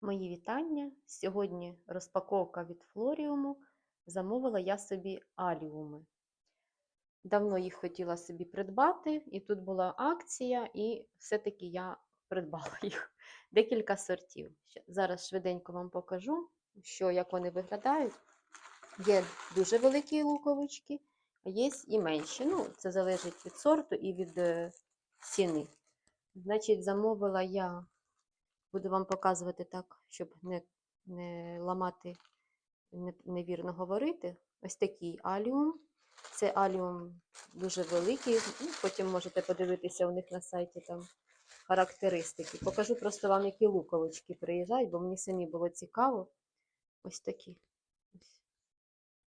Мої вітання. Сьогодні розпаковка від Флоріуму. Замовила я собі аліуми. Давно їх хотіла собі придбати, і тут була акція, і все-таки я придбала їх. Декілька сортів. Зараз швиденько вам покажу, що, як вони виглядають. Є дуже великі луковички, а є і менші. Ну, це залежить від сорту і від е, ціни. Значить, замовила я Буду вам показувати так, щоб не, не ламати, не, невірно говорити. Ось такий аліум. Це аліум дуже великий. Ну, потім можете подивитися у них на сайті там характеристики. Покажу просто вам, які луковички приїжджають, бо мені самі було цікаво. Ось такі.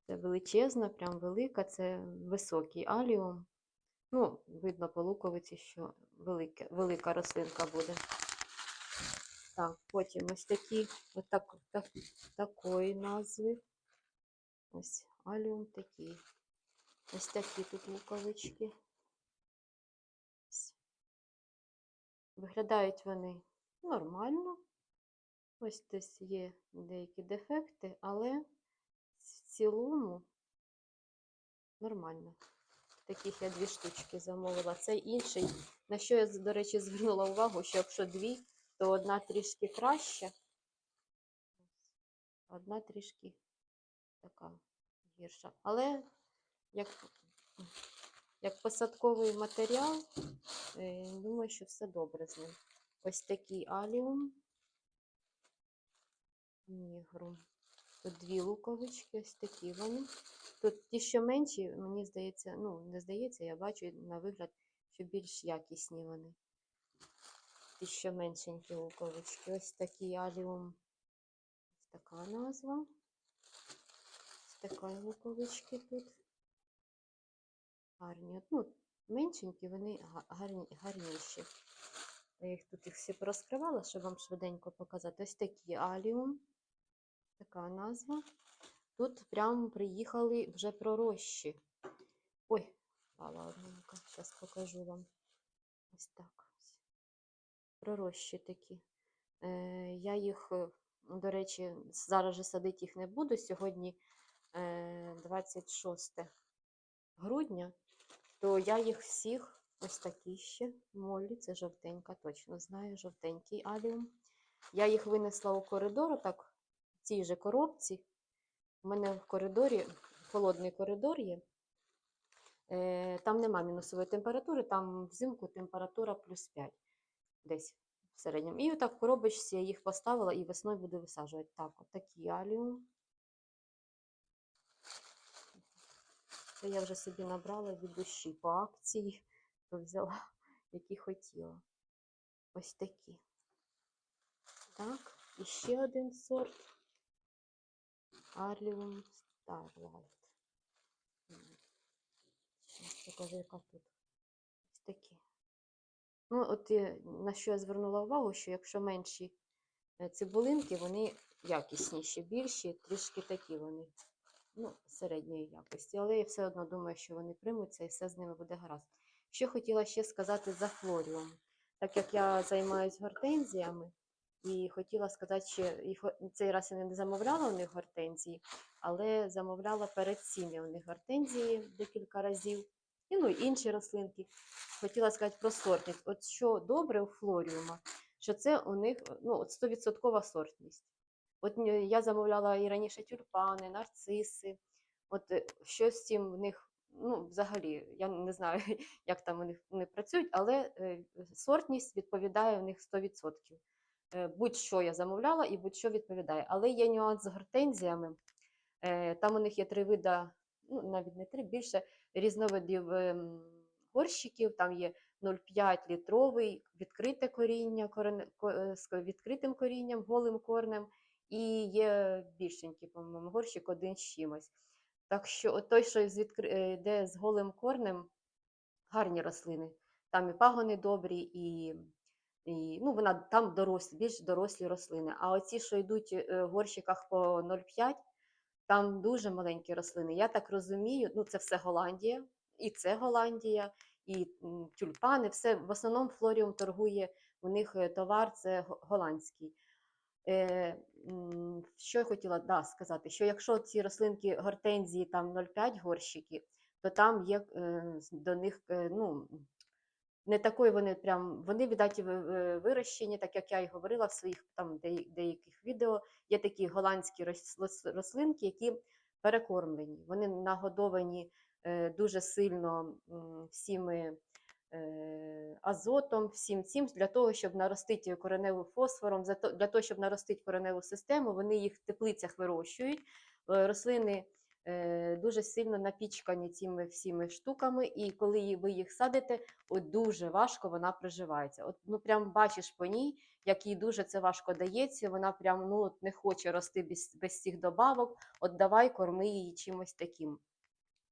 Це величезна, прям велика, це високий аліум. Ну, видно по луковиці, що велике, велика рослинка буде. Так, потім ось такі, отак, так, такої назви. Ось аліум такий. Ось такі тут луковички. Виглядають вони нормально. Ось десь є деякі дефекти, але в цілому нормально. Таких я дві штучки замовила. Цей інший, на що я, до речі, звернула увагу, що якщо дві, то одна трішки краща, одна трішки така гірша. Але як, як посадковий матеріал, е, думаю, що все добре з ним. Ось такий аліум. Нігрум. Тут дві луковички, ось такі вони. Тут ті, що менші, мені здається, ну, не здається, я бачу на вигляд, що більш якісні вони ті, що меншенькі луковички. Ось такий аліум. Така назва. Ось така луковички тут. Гарні. Ну, меншенькі, вони гарні, гарніші. Я їх тут їх всі порозкривала, щоб вам швиденько показати. Ось такий аліум. Така назва. Тут прямо приїхали вже пророщі. Ой, впала одненька. Зараз покажу вам. Ось так. Пророщі такі. Е, я їх, е, до речі, зараз же садити їх не буду. Сьогодні е, 26 грудня, то я їх всіх ось такі ще молі. Це жовтенька, точно знаю, жовтенький аліум. Я їх винесла у коридор, так, в цій же коробці. У мене в коридорі, холодний коридор є. Е, Там нема мінусової температури, там взимку температура плюс 5 десь в середньому. І отак в коробочці я їх поставила і весною буду висаджувати. Так, от такі аліум. Це я вже собі набрала від душі по акції, то взяла, які хотіла. Ось такі. Так, і ще один сорт. Starlight. Зараз покажу, яка тут. Ось такі. Ну, от е, на що я звернула увагу, що якщо менші е, цибулинки, вони якісніші, більші, трішки такі вони, ну, середньої якості. Але я все одно думаю, що вони приймуться і все з ними буде гаразд. Що хотіла ще сказати за флоріум. Так як я займаюся гортензіями, і хотіла сказати, що їх цей раз я не замовляла у них гортензії, але замовляла перед цим у них гортензії декілька разів. І ну, інші рослинки. Хотіла сказати про сортність. От що добре у флоріума, що це у них ну, от 100% сортність. От я замовляла і раніше тюльпани, нарциси. От е, щось з цим в них, ну, взагалі, я не знаю, як там вони, вони працюють, але е, сортність відповідає у них 100%. Е, Будь-що я замовляла і будь-що відповідає. Але є нюанс з гортензіями. Там у них є три вида, ну навіть не три, більше різновидів ем, горщиків. Там є 0,5 літровий, відкрите коріння е, з відкритим корінням, голим корнем, і є більшенький, по-моєму, горщик один з чимось. Так що той, що е, йде з голим корнем, гарні рослини. Там і пагони добрі, і, і ну, вона там дорослі, більш дорослі рослини. А оці, що йдуть е, в горщиках по 0,5, там дуже маленькі рослини. Я так розумію, ну це все Голландія, і це Голландія, і тюльпани, все в основному Флоріум торгує у них е, товар, це голландський. Е, що я хотіла да, сказати, що якщо ці рослинки гортензії там 0,5 горщики, то там є е, до них е, ну, не такої вони прям, вони віддаті ви- ви- вирощені, так як я і говорила в своїх там деяких відео. Є такі голландські рос- рос- рослинки, які перекормлені. Вони нагодовані е, дуже сильно всіми е, азотом, всім цим для того, щоб наростити кореневу фосфором, для того, щоб наростити кореневу систему, вони їх в теплицях вирощують. Е, Рослини дуже сильно напічкані цими всіми штуками, і коли ви їх садите, от дуже важко вона приживається. От ну прям бачиш по ній, як їй дуже це важко дається. Вона прям ну от не хоче рости без, без цих добавок. От давай корми її чимось таким.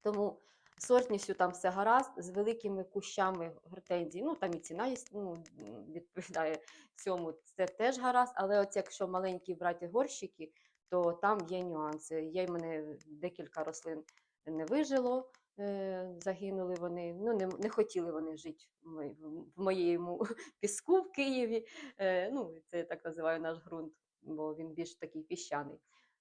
Тому сортністю там все гаразд, з великими кущами гортензії, ну там і ціна є, ну, відповідає цьому, це теж гаразд, але от якщо маленькі брати горщики, то там є нюанси. Є в мене декілька рослин не вижило, е, загинули вони, ну не, не хотіли вони жити в моєму піску в Києві. Е, ну, це я так називаю наш ґрунт, бо він більш такий піщаний.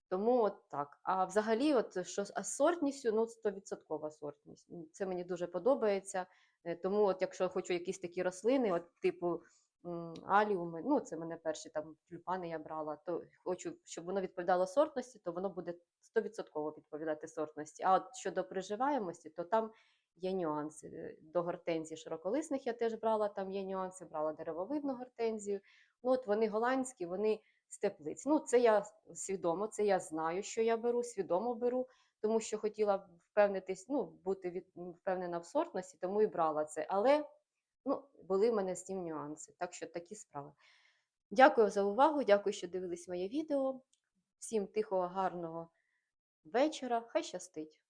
Тому от так. А взагалі, от що з а сортністю, ну 100% сортність. Це мені дуже подобається. Е, Тому, от якщо хочу якісь такі рослини, от типу аліуми, ну це мене перші там тюльпани я брала, то хочу, щоб воно відповідало сортності, то воно буде 100% відповідати сортності. А от щодо приживаємості, то там є нюанси. До гортензії широколисних я теж брала, там є нюанси, брала деревовидну гортензію. Ну, от вони голландські, вони з теплиць. Ну, це я свідомо, це я знаю, що я беру, свідомо беру, тому що хотіла впевнитись, ну, бути від, впевнена в сортності, тому і брала це. Але ну, були в мене з цим нюанси. Так що такі справи. Дякую за увагу, дякую, що дивились моє відео. Всім тихого, гарного вечора. Хай щастить!